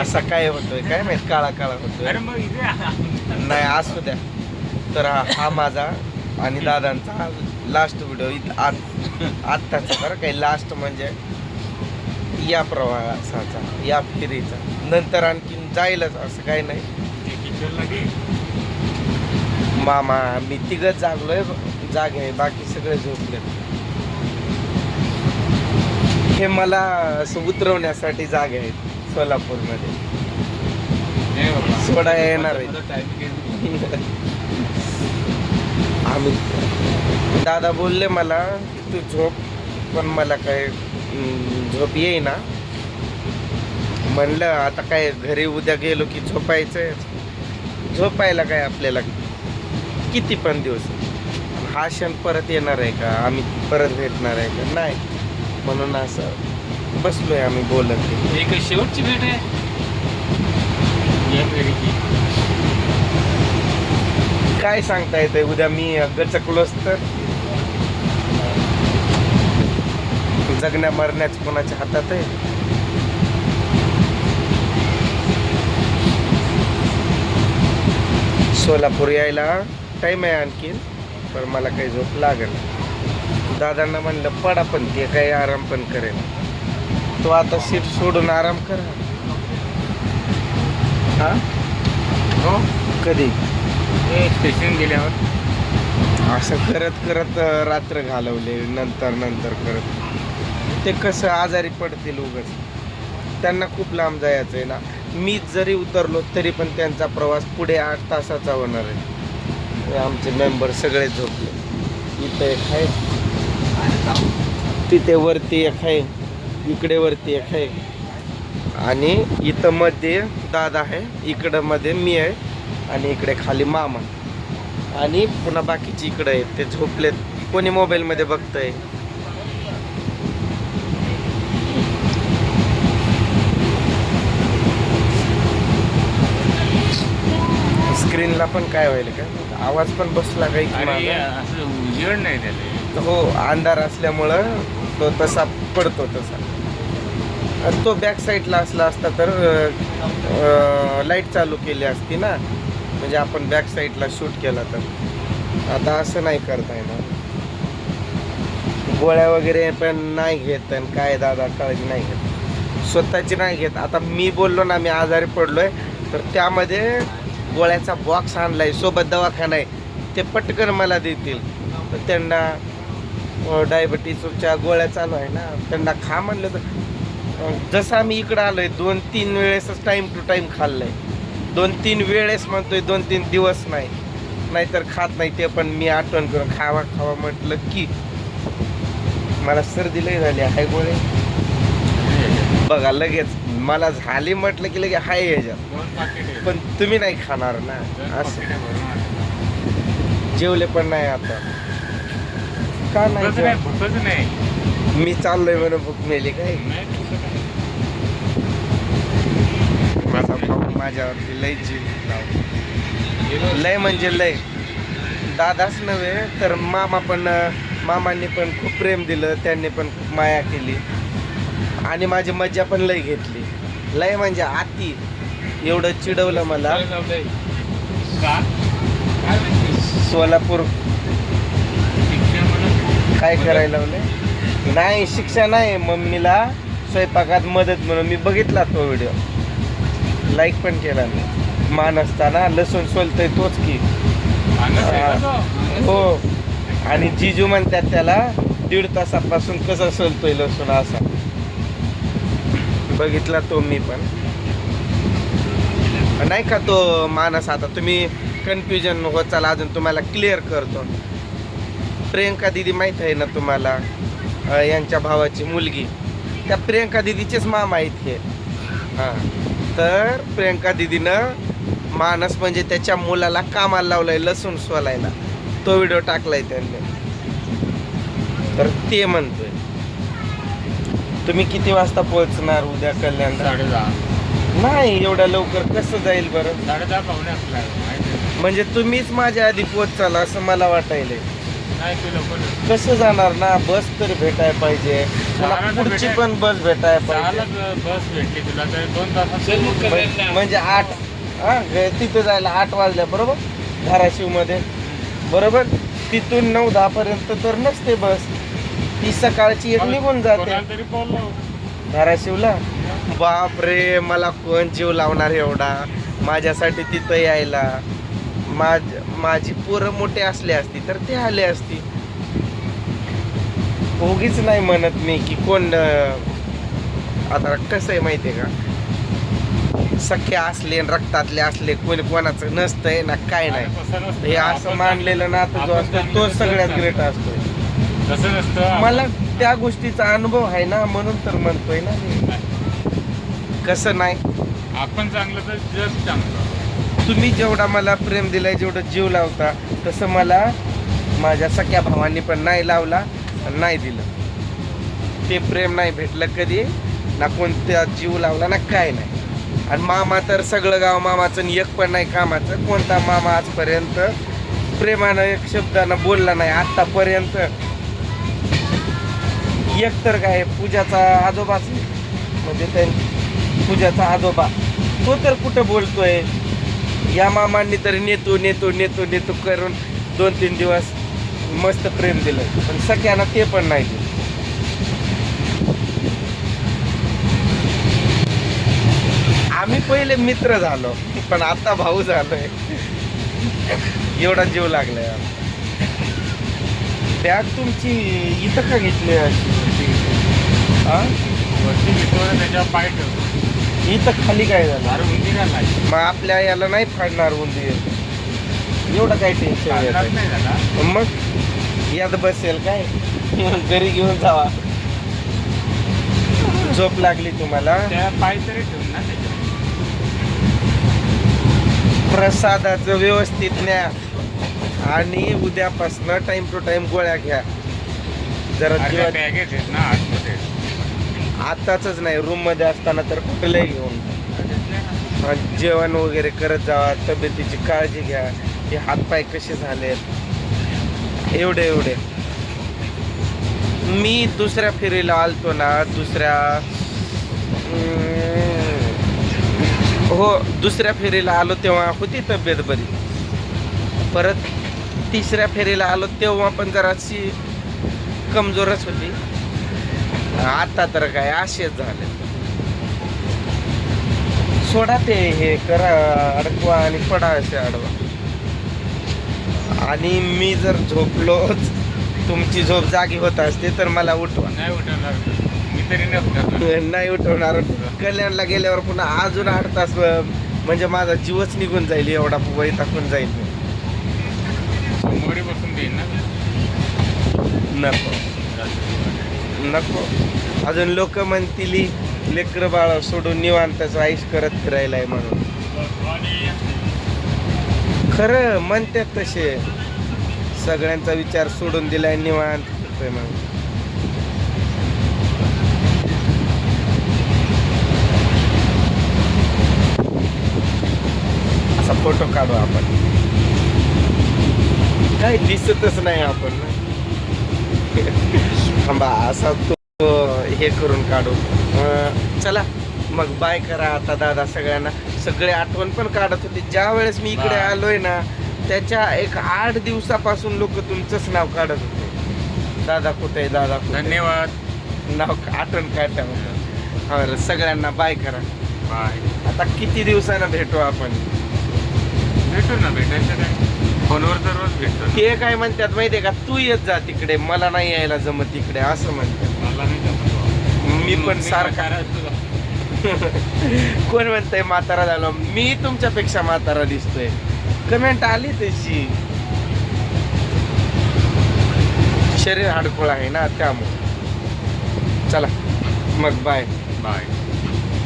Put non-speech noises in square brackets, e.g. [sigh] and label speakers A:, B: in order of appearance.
A: असा काय होतोय? काय माहीत? काळा काळा होतोय. नाही असू द्या. तर हा हा माझा आणि दादांचा लास्ट व्हिडिओ इथं आत- आत्ताचा. बरं काही लास्ट म्हणजे या प्रवासाचा या फिरीचा. नंतर आणखीन जाईलच असं काही नाही. मामा मी तिघच जागलोय जागे आहे बाकी सगळे झोपले हे मला असं उतरवण्यासाठी जागे आहेत. सोलापूरमध्ये.
B: नाही
A: सोडा येणार आहे. आम्ही. दादा बोलले मला की तू झोप. पण मला काय झोप येईना. म्हणलं आता काय घरी उद्या गेलो की झोपायचं झोपायला काय आपल्याला किती पण दिवस. हा क्षण परत येणार आहे का? आम्ही परत भेटणार आहे का? नाही. म्हणून असं बसलोय आम्ही बोलत
B: ही काही शेवटची भेट आहे? या फेरीची.
A: काय सांगता येते उद्या मी गचकलोच तर? जगण्या मरण्याच कोणाच्या हातात आहे? सोलापूर यायला टाईम आहे आणखीन पण मला काही झोप लागेल. दादांना म्हणलं पडा पण ते काही आराम पण करेल. तो आता सीट सोडून आराम करा. हा?
B: हो?
A: कधी?
B: स्टेशन गेल्यावर.
A: असं करत करत रात्र घालवले नंतर नंतर करत. ते कसं आजारी पडतील उगाच. त्यांना खूप लांब जायचं आहे ना. मी जरी उतरलो तरी पण त्यांचा प्रवास पुढे आठ तासाचा होणार आहे. आमचे मेंबर सगळे झोपले. इथे एक आहे. तिथे वरती एक आहे. इकडे वरती एक आहे. आणि इथं मध्ये दादा आहे इकडं मध्ये मी आहे आणि इकडे खाली मामा. आणि पुन्हा बाकीचे इकडे आहेत ते झोपलेत. कोणी मोबाईलमध्ये बघतंय? स्क्रीनला पण काय व्हायला काय आवाज पण बसला काही की?
B: असं नाही
A: हो अंधार असल्यामुळं तो तसा पडतो तसा. तो बॅक साईडला असला असता तर लाइट चालू केली असती ना. म्हणजे आपण बॅक साईडला शूट केला तर. आता असं नाही करता येणार. गोळ्या वगैरे पण नाही घेत आणि काय दादा काळजी नाही घेत. स्वतःची नाही घेत. आता मी बोललो ना मी आजारी पडलोय तर त्यामध्ये गोळ्याचा बॉक्स आणलाय. सोबत दवाखाना आहे. ते पटकन मला देतील. तर त्यांना डायबिटीसच्या गोळ्या चालू आहे ना. त्यांना खा म्हणलं तर जसं आम्ही इकडं आलोय दोन तीन वेळेसच टाईम टू टाईम खाल्लंय. दोन तीन वेळेस म्हणतोय दोन तीन दिवस नाही. नाहीतर खात नाही ते पण मी आठवण करून खावा खावा म्हटलं की मला सर्दी लई झाली आहे गोळे. बघा लगेच मला झाली म्हटलं की लगेच हाय ह्याच्यात.
B: आहे.
A: पण तुम्ही नाही खाणार ना असं. जेवले पण नाही आता. का नाही मी चाललोय म्हणून भूक मेली काय
B: नाही भूकच नाही.
A: माझा भाऊ माझ्यावरती लय जीव लावतो. लय म्हणजे लय. दादाच नव्हे तर मामा पण मामांनी पण खूप प्रेम दिलं त्यांनी पण खूप माया केली. आणि माझी मज्जा पण लय घेतली. लय म्हणजे आती एवढं चिडवलं मला. सोलापूर.
B: म्हणून
A: काय करायला लावले नाही शिक्षा नाही मम्मीला स्वयंपाकात मदत म्हणून मी बघितला तो व्हिडिओ. लाईक पण केला मी. मान असताना लसूण सोलतोय तोच की.
B: आहे?
A: हो. आणि जिजू म्हणतात त्याला दीड तासापासून कसं सोलतोय लसूण असा. बघितला तो मी पण. नाही का तो मानस आता तुम्ही कन्फ्युजन होत चाला अजून तुम्हाला क्लिअर करतो. प्रियंका दिदी माहीत आहे ना तुम्हाला? अं, यांच्या भावाची मुलगी. त्या प्रियंका दिदीचेच मामा आहेत हे. हां. तर प्रियंका दिदीनं मानस म्हणजे त्याच्या मुलाला कामाला लावलंय लसूण सोलायला. तो व्हिडिओ टाकलाय त्यांनी. तर ते म्हणतोय. तुम्ही किती वाजता पोहोचणार उद्या कल्याण
B: साडेदहा.
A: नाही एवढ्या लवकर कसं जाईल बरं?
B: पाहुणे असला माहिती आहे.
A: म्हणजे तुम्हीच माझ्या आधी पोहोचाल असं मला वाटायलंय.
B: नाही तुला पण?
A: कसं जाणार ना? बस तर भेटायला पाहिजे. मला
B: जाणार तर
A: पुढची. पण बस भेटायला
B: सहाला
A: पाहिजे.
B: बस भेटली तुला तर दोन तासात
C: चल मग
B: तू-
C: कल्याणला.
A: म्हणजे आठ हा ग- तिथं जायला आठ वाजल्या बरोबर? धाराशिवमध्ये बरोबर? तिथून नऊ दहा पर्यंत तर नसते बस. ती सकाळची एक निघून जाते.
B: कोणाला तरी बोललो
A: धाराशिवला? बाप रे मला कोण जीव लावणार एवढा? माझ्यासाठी तिथं यायला. माझ माझी पोरं मोठे असले असती तर ते आले असती उगीच नाही म्हणत मी की कोण आता कसं आहे माहिती आहे का सख्खे असले रक्तातले असले कोणी कोणाचं नसतंय ना काय नाही. हे असं मानलेलं नातं जो असतो तो सगळ्यात. ग्रेट असतो
B: तसं नसतं
A: मला त्या गोष्टीचा अनुभव आहे ना म्हणून तर म्हणतोय ना. कसं नाही
B: आपण चांगलं तर जग चांगलं
A: तुम्ही जेवढा मला प्रेम दिलाय जेवढं जीव लावता तसं मला माझ्या सख्या भावांनी पण नाही लावला आणि नाही दिलं. ते प्रेम नाही भेटलं कधी ना कोणत्या जीव लावला ना काय नाही. आणि मामा तर सगळं गाव मामाचं आणि एक पण नाही कामाचं. कोणता मामा आजपर्यंत प्रेमानं एक शब्दानं बोलला नाही आत्तापर्यंत. एक तर काय पूजाचा आजोबाच म्हणजे त्या पूजाचा आजोबा. तो तर कुठं बोलतोय? या मामांनी तर नेतो नेतो नेतो नेतो करून दोन तीन दिवस मस्त प्रेम दिलं. पण सख्यानं ते पण नाही दिलं. आम्ही पहिले मित्र झालो पण आता भाऊ झालोय. एवढा जीव लागलाय बॅग तुमची इथं का घेतली अशी? हा
B: वरती घेतो त्याच्यावर पाय ठेवतो
A: इथं खाली काय झालं? मग आपल्या याला नाही फाडणार उंदीर एवढं काय टेन्शन येत मग यात बसेल काय? [laughs] घरी घेऊन जावा. झोप लागली तुम्हाला?
B: त्या पाय तरी ठेवून ना त्याच्यावर.
A: प्रसादाचं व्यवस्थित न्या. आणि उद्यापासनं टाइम टू टाइम गोळ्या घ्या. जरा जीवात
B: आहेत ना आतमध्ये.
A: आताच नाही रूममध्ये असताना तर कुठलंही घेऊन जेवण वगैरे करत जावा तब्येतीची काळजी घ्या. हे हातपाय कसे झालेत? एवढे एवढे. मी दुसऱ्या फेरीला आलतो ना दुसऱ्या हो दुसऱ्या फेरीला आलो तेव्हा होती तब्येत बरी. परत तिसऱ्या फेरीला आलो तेव्हा पण जराशी कमजोरच होती. आता तर काय असेच झाले. सोडा ते हे करा अडकवा आणि पडा असे अडवा आणि मी जर झोपलोच तुमची झोप जागी होत असते तर मला उठवा.
B: नाही उठवणार. मी तरी नाही उठवणार
A: नाही उठवणार. कल्याणला गेल्यावर पुन्हा अजून आठ तास म्हणजे माझा जीवच निघून जाईल एवढा वय टाकून जाईल. मी.
B: सोमवारी बसून देईन ना.
A: नको. नको. अजून लोक म्हणतील लेकर बाळ सोडून निवांतच आईश करत फिरायलाय म्हणून. खरं म्हणतात तसे. सगळ्यांचा विचार सोडून दिलाय निवांत फिरतोय म्हणून. असा फोटो काढू आपण. काय दिसतच नाही आपण. ना. थांबा असा तो हे करून काढू. चला मग बाय करा आता दादा सगळ्यांना. सगळे आठवण पण काढत होते. ज्या वेळेस मी इकडे. आलोय ना त्याच्या एक आठ दिवसापासून लोक तुमचंच नाव काढत होते. दादा कुठे आहे? दादा?
B: धन्यवाद.
A: नाव आठवण काढता हा सगळ्यांना बाय करा.
B: बाय.
A: आता किती दिवसानं भेटू आपण?
B: भेटू ना भेटायचं काय? फोनवर तर रोज भेटतो.
A: ते काय म्हणतात माहितीये का? तू येत जा तिकडे मला नाही यायला जमत तिकडे असं म्हणतात.
B: मला नाही जमत बाबा.
A: मी पण सारखा. [laughs] कोण म्हणतंय म्हातारा झालो? मी तुमच्यापेक्षा म्हातारा दिसतोय. कमेंट आली तशी. शरीर हाडकोळ आहे ना त्यामुळे. चला मग बाय
B: बाय